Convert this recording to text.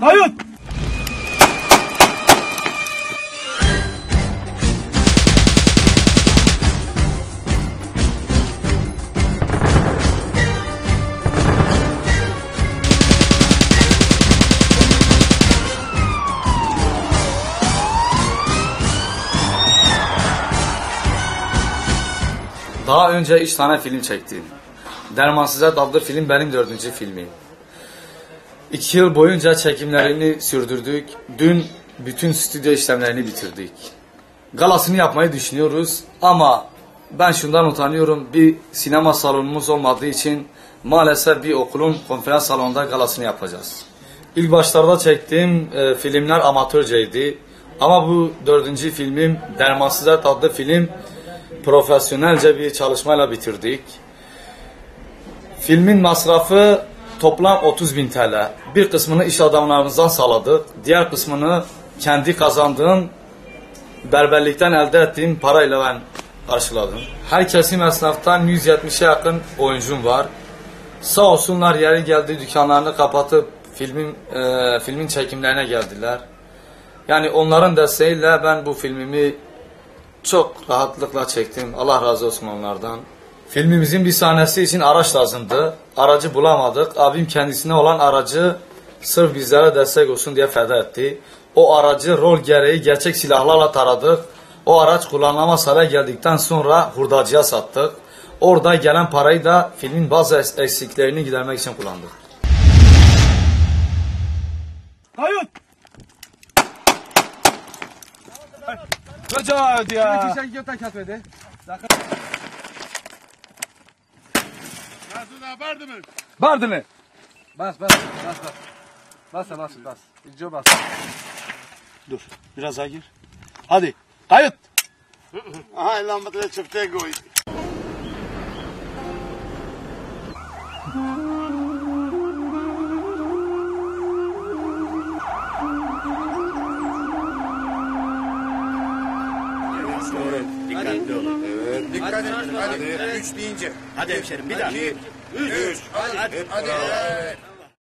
Kayıt. Daha önce üç tane film çektim. Dermansızlar adlı film benim dördüncü filmim. İki yıl boyunca çekimlerini sürdürdük. Dün bütün stüdyo işlemlerini bitirdik. Galasını yapmayı düşünüyoruz ama ben şundan utanıyorum. Bir sinema salonumuz olmadığı için maalesef bir okulun konferans salonunda galasını yapacağız. İlk başlarda çektiğim e, filmler amatörceydi. Ama bu dördüncü filmim Dermansızlar adlı film profesyonelce bir çalışmayla bitirdik. Filmin masrafı toplam 30 bin TL. Bir kısmını iş adamlarımızdan sağladık. Diğer kısmını kendi kazandığım berberlikten elde ettiğim parayla ben karşıladım. Her kesim esnaftan 170'e yakın oyuncum var. Sağ olsunlar yeri geldi dükkanlarını kapatıp filmin e, filmin çekimlerine geldiler. Yani onların desteğiyle ben bu filmimi çok rahatlıkla çektim. Allah razı olsun onlardan. Filmimizin bir sahnesi için araç lazımdı. Aracı bulamadık. Abim kendisine olan aracı sırf bizlere destek olsun diye feda etti. O aracı rol gereği gerçek silahlarla taradık. O araç kullanılamaz hale geldikten sonra hurdacıya sattık. Orada gelen parayı da filmin bazı eksiklerini gidermek için kullandık. Kayıt. Recep ya. Sen götür kafede. Bardını. Bas bas bas bas. Bas bas bas. İyice bas. Dur. Biraz daha gir. Hadi. Kayıt. Ay lan batı çöpte koy. Dikkatli olun. Evet. Dikkat edin. Hadi. Üç deyince. Hadi hemşerim bir daha. İki, üç. Hadi. Hadi. hadi.